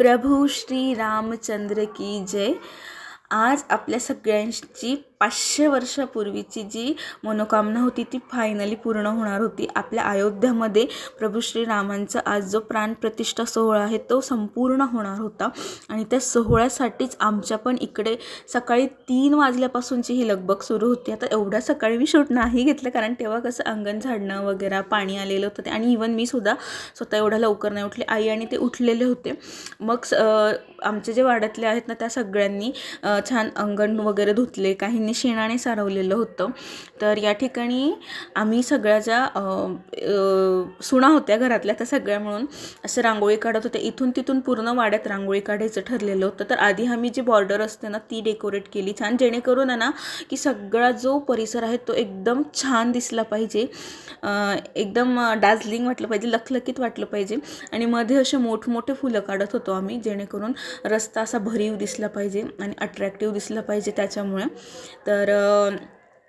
प्रभू श्री रामचंद्र की जय. आज आपल्या सगळ्यांची पाचशे वर्षापूर्वीची जी मनोकामना होती ती फायनली पूर्ण होणार होती. आपल्या अयोध्यामध्ये प्रभू श्रीरामांचा आज जो प्राणप्रतिष्ठा सोहळा आहे तो संपूर्ण होणार होता. आणि त्या सोहळ्यासाठीच आमच्या पण इकडे सकाळी तीन वाजल्यापासूनची ही लगबग सुरू होती. आता एवढ्या सकाळी मी शूट नाही घेतलं कारण तेव्हा कसं अंगण झाडणं वगैरे पाणी आलेलं होतं. ते आणि इवन मी सुद्धा स्वतः एवढ्या लवकर नाही उठले. आई आणि ते उठलेले होते. मग स- आमचे जे वाड्यातले आहेत ना त्या सगळ्यांनी छान अंगण वगैरे धुतले त्यांनी शेणाने सारवलेलं होतं. तर या ठिकाणी आम्ही सगळ्या ज्या सुणा सुना होत्या घरातल्या त्या सगळ्या मिळून असं रांगोळी काढत होत्या इथून तिथून पूर्ण वाड्यात रांगोळी काढायचं ठरलेलं होतं. तर आधी आम्ही जी बॉर्डर असते ना ती डेकोरेट केली छान. जेणेकरून आहे ना की सगळा जो परिसर आहे तो एकदम छान दिसला पाहिजे. एकदम डार्झलिंग वाटलं पाहिजे लखलखीत वाटलं पाहिजे. आणि मध्ये असे मोठमोठे फुलं काढत होतो आम्ही जेणेकरून रस्ता असा भरीव दिसला पाहिजे आणि अट्रॅक्टिव्ह दिसला पाहिजे त्याच्यामुळे. तर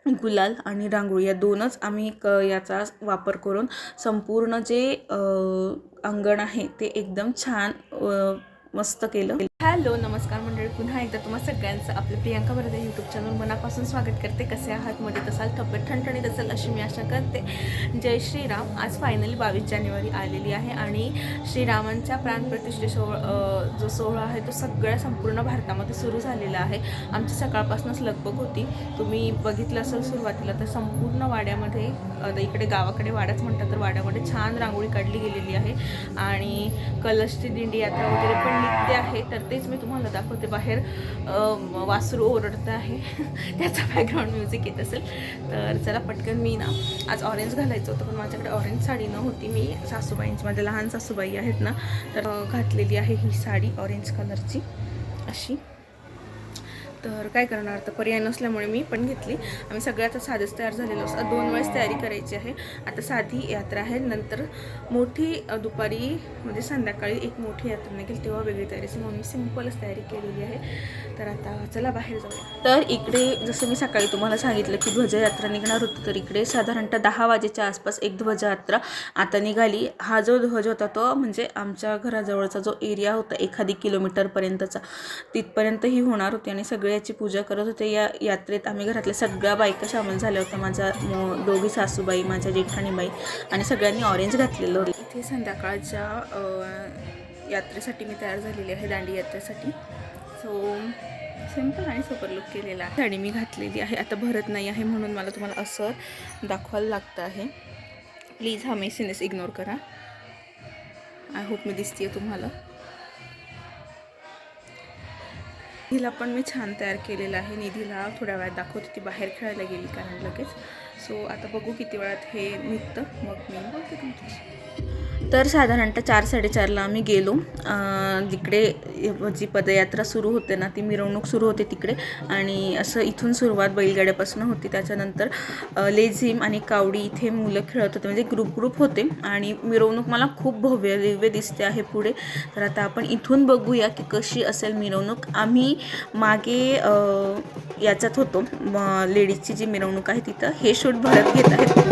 गुलाल आणि रांगोळी या दोनच आम्ही क याचा वापर करून संपूर्ण जे अंगण आहे ते एकदम छान मस्त केलं. हॅलो नमस्कार मंडळी. पुन्हा एकदा तुम्हा सगळ्यांचं आपलं प्रियांका बरदे यूट्यूब चॅनल मनापासून स्वागत करते. कसे आहात? मध्ये तसाल तब्येत ठणठणीत असेल अशी मी आशा करते. जय श्रीराम. आज फायनली बावीस जानेवारी आलेली आहे आणि श्रीरामांच्या प्राणप्रतिष्ठे सोहळ जो सोहळा आहे तो सगळ्या संपूर्ण भारतामध्ये सुरू झालेला आहे. आमची सकाळपासूनच लगबग होती. तुम्ही बघितलं असेल सुरुवातीला तर संपूर्ण वाड्यामध्ये इकडे गावाकडे वाड्याच म्हणतात तर वाड्यामध्ये छान रांगोळी काढली गेलेली आहे. आणि कलशची दिंडी यात्रा वगैरे पण निघते आहे. तर तेच मी तुम्हाला दाखवते बाहेर वासरू ओरडतं आहे. त्याचा बॅकग्राऊंड म्युझिक येत असेल. तर चला पटकन मी ना आज ऑरेंज घालायचं होतं पण माझ्याकडे ऑरेंज साडी नव्हती. मी सासूबाईंची माझ्या लहान सासूबाई आहेत ना तर घातलेली आहे ही साडी ऑरेंज कलरची अशी. तर काय करणार? तर पर्याय नसल्यामुळे मी पण घेतली. आम्ही सगळ्या आता साधेच तयार झालेलो असतात दोन वेळेस तयारी करायची आहे. आता साधी यात्रा आहे. नंतर मोठी दुपारी म्हणजे संध्याकाळी एक मोठी यात्रा निघेल तेव्हा वेगळी तयारी असेल. म्हणून मी सिम्पलच तयारी केलेली आहे. तर आता चला बाहेर जाऊया. तर इकडे जसं मी सकाळी तुम्हाला सांगितलं की ध्वजयात्रा निघणार होती तर इकडे साधारणतः दहा वाजेच्या आसपास एक ध्वजयात्रा आता निघाली. हा जो ध्वज होता तो म्हणजे आमच्या घराजवळचा जो एरिया होता एखादी किलोमीटरपर्यंतचा तिथपर्यंत ही होणार होती आणि सगळे याची पूजा करत होते. या यात्रेत आम्ही घरातल्या सगळ्या बायका सामील झाल्या होत्या. माझ्या दोघी सासूबाई माझ्या जेठाणीबाई आणि सगळ्यांनी ऑरेंज घातलेलं होतं. इथे संध्याकाळच्या यात्रेसाठी मी तयार झालेली आहे दांडी यात्रेसाठी. सो सिंपल आणि सुपर लुक केलेला आहे. साडी मी घातलेली आहे. आता भरत नाही आहे म्हणून मला तुम्हाला असं दाखवायला लागतं आहे. प्लीज हा मेसेज इग्नोर करा. आय होप मी दिसते तुम्हाला. निधीला पण मी छान तयार केलेलं आहे. निधीला थोड्या वेळात दाखवते ती बाहेर खेळायला गेली कारण लगेच. सो आता बघू किती वेळात हे निघतं. मग मी बोलते तुमच्याशी. तर साधारणतः चार साडेचारला आम्ही गेलो. जिकडे जी पदयात्रा सुरू होते ना ती मिरवणूक सुरू होते तिकडे. आणि असं इथून सुरुवात बैलगाड्यापासून होती. त्याच्यानंतर लेझिम आणि कावडी इथे मुलं खेळत होते. म्हणजे ग्रुप ग्रुप होते. आणि मिरवणूक मला खूप भव्य दिव्य दिसते आहे पुढे. तर आता आपण इथून बघूया की कशी असेल मिरवणूक. आम्ही मागे याच्यात होतो. लेडीजची जी मिरवणूक आहे तिथं. हे शूट भरत घेत आहेत.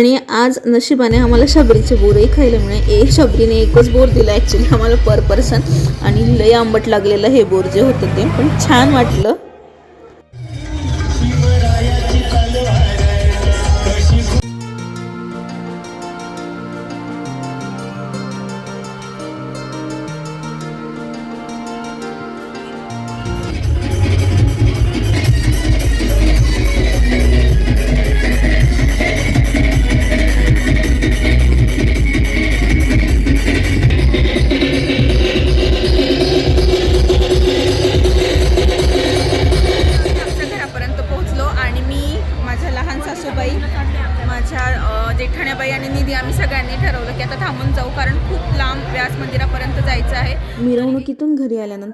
आणि आज नशिबाने आम्हाला शबरीचे बोरही खायला मिळाले ए शबरीने एकच बोर दिला ॲक्च्युली आम्हाला पर पर्सन आणि लय आंबट लागलेलं हे बोर जे होतं ते. पण छान वाटलं.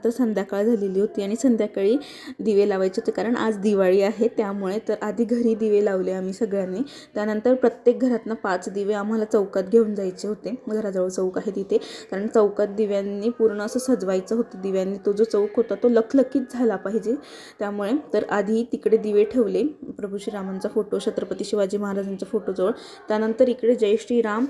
तर संध्याकाळ झालेली होती आणि संध्याकाळी दिवे लावायचे होते कारण आज दिवाळी आहे त्यामुळे तर आधी घरी दिवे लावले आम्ही सगळ्यांनी. त्यानंतर प्रत्येक घरातनं पाच दिवे आम्हाला चौकात घेऊन जायचे होते. घराजवळ चौक आहे तिथे. कारण चौकात दिव्यांनी पूर्ण असं सजवायचं होतं. दिव्यांनी तो जो चौक होता तो लखलखीत झाला पाहिजे. त्यामुळे तर आधी तिकडे दिवे ठेवले. प्रभू श्रीरामांचा फोटो छत्रपती शिवाजी महाराजांच्या फोटोजवळ त्यानंतर इकडे जय श्रीराम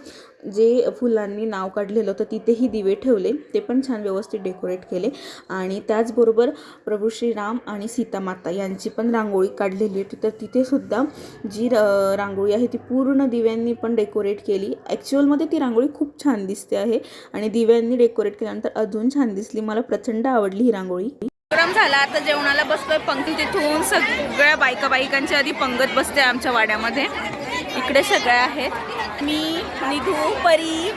जे फुलांनी नाव काढलेलं होतं तिथेही दिवे ठेवले. ते पण छान व्यवस्थित डेकोरेट केले. आणि त्याचबरोबर प्रभू श्रीराम आणि सीतामाता यांची पण रांगोळी काढलेली होती. तर तिथेसुद्धा जी र- रांगोळी आहे ती पूर्ण दिव्यांनी पण डेकोरेट केली. ॲक्च्युअलमध्ये ती रांगोळी खूप छान दिसते आहे आणि दिव्यांनी डेकोरेट केल्यानंतर अजून छान दिसली. मला प्रचंड आवडली ही रांगोळी. प्रोग्राम झाला आता जेवणाला बसतोय पंक्ती तिथून. सगळ्या बायका बायकांच्या आधी पंगत बसते आमच्या वाड्यामध्ये. इकडे सगळ्या आहेत. मी निधू परी.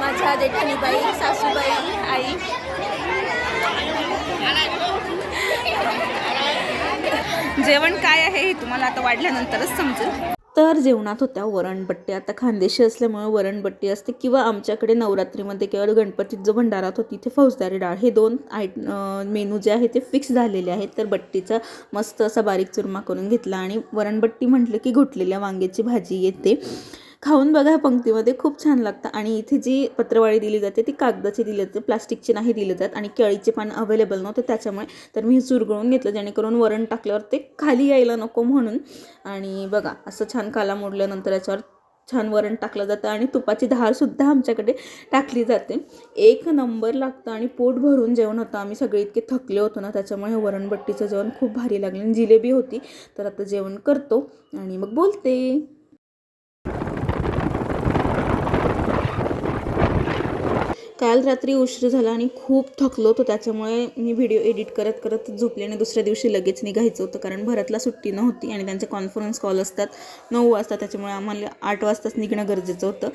माझ्या जेठानीबाई सासूबाई आई. जेवण काय आहे हे तुम्हाला आता वाढल्यानंतरच समजेल. तर जेवणात होत्या वरणबट्टी. आता खानदेशी असल्यामुळे वरणबट्टी असते किंवा आमच्याकडे नवरात्रीमध्ये किंवा गणपतीत जो भंडारा होतो तिथे फौजदारी डाळ. हे दोन आयट मेनू जे आहे ते फिक्स झालेले आहेत. तर बट्टीचा मस्त असा बारीक चुरमा करून घेतला आणि वरणबट्टी म्हटलं की घोटलेल्या वांग्याची भाजी येते. खाऊन बघा पंक्तीमध्ये खूप छान लागतं. आणि इथे जी पत्रवाळी दिली जाते ती कागदाची दिली जाते प्लास्टिकची नाही दिली जात आणि केळीचे पान अवेलेबल नव्हते त्याच्यामुळे. तर मी चुरगळून घेतलं जेणेकरून वरण टाकल्यावर ते खाली यायला नको म्हणून. आणि बघा असं छान काला मोडल्यानंतर याच्यावर छान वरण टाकलं जातं आणि तुपाची धारसुद्धा आमच्याकडे टाकली जाते. एक नंबर लागतं आणि पोट भरून जेवण होतं. आम्ही सगळे इतके थकले होतो ना त्याच्यामुळे वरणबट्टीचं जेवण खूप भारी लागलं. आणि जिलेबी होती तर आता जेवण करतो आणि मग बोलते. काल रात्री उशीर झाला आणि खूप थकलो होतो त्याच्यामुळे मी व्हिडिओ एडिट करत करत झोपले आणि दुसऱ्या दिवशी लगेच निघायचं होतं. कारण भरतला सुट्टी नव्हती आणि त्यांचे कॉन्फरन्स कॉल असतात नऊ वाजता त्याच्यामुळे आम्हाला आठ वाजताच निघणं गरजेचं होतं.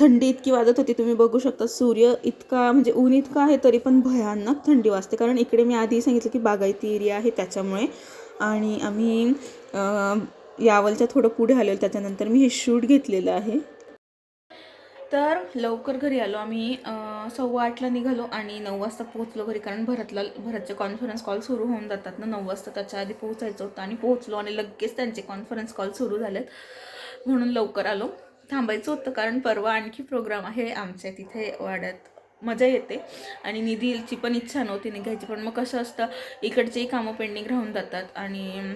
थंडी इतकी वाजत होती तुम्ही बघू शकता सूर्य इतका म्हणजे ऊन इतका आहे तरी पण भयानक थंडी वाजते. कारण इकडे मी आधी सांगितलं की बागायती एरिया आहे त्याच्यामुळे. आणि आम्ही यावलच्या थोडं पुढे आलेलो त्याच्यानंतर मी हे शूट घेतलेलं आहे. तर लवकर घरी आलो. आम्ही सव्वा आठला निघालो आणि नऊ वाजता पोहोचलो घरी. कारण भरतला भरतचे कॉन्फरन्स कॉल सुरू होऊन जातात ना. नऊ वाजता त्याच्या आधी पोहोचायचं होतं आणि पोहोचलो आणि लगेच त्यांचे कॉन्फरन्स कॉल सुरू झालेत. म्हणून लवकर आलो. थांबायचं होतं कारण परवा आणखी प्रोग्राम आहे आमच्या तिथे वाड्यात. मजा येते. आणि निधीची पण इच्छा नव्हती निघायची. पण मग कसं असतं इकडचेही कामं पेंडिंग राहून जातात आणि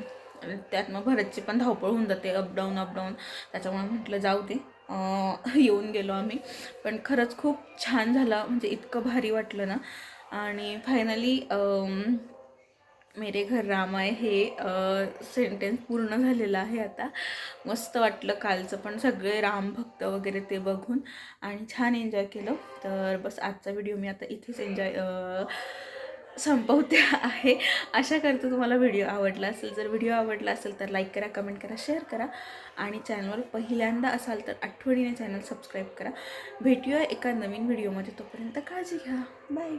त्यात मग भरतची पण धावपळ होऊन जाते. अपडाऊन अपडाऊन त्याच्यामुळे म्हटलं जाऊ दे. येऊन गेलो आम्ही. पण खरंच खूप छान झाला. म्हणजे इतकं भारी वाटलं ना. आणि फायनली मेरे घर राम आहे हे सेंटेन्स पूर्ण झालेलं आहे आता. मस्त वाटलं कालचं पण सगळे राम भक्त वगैरे ते बघून. आणि छान एन्जॉय केलं. तर बस आजचा व्हिडिओ मी आता इथेच एन्जॉय संपवते आहे. अशा करते तुम्हाला व्हिडिओ आवडला असेल जर व्हिडिओ आवडला असेल तर लाईक करा कमेंट करा शेअर करा आणि चॅनलवर पहिल्यांदा असाल तर आठवणीने चॅनल सबस्क्राईब करा. भेटूया एका नवीन व्हिडिओमध्ये तोपर्यंत काळजी घ्या. बाय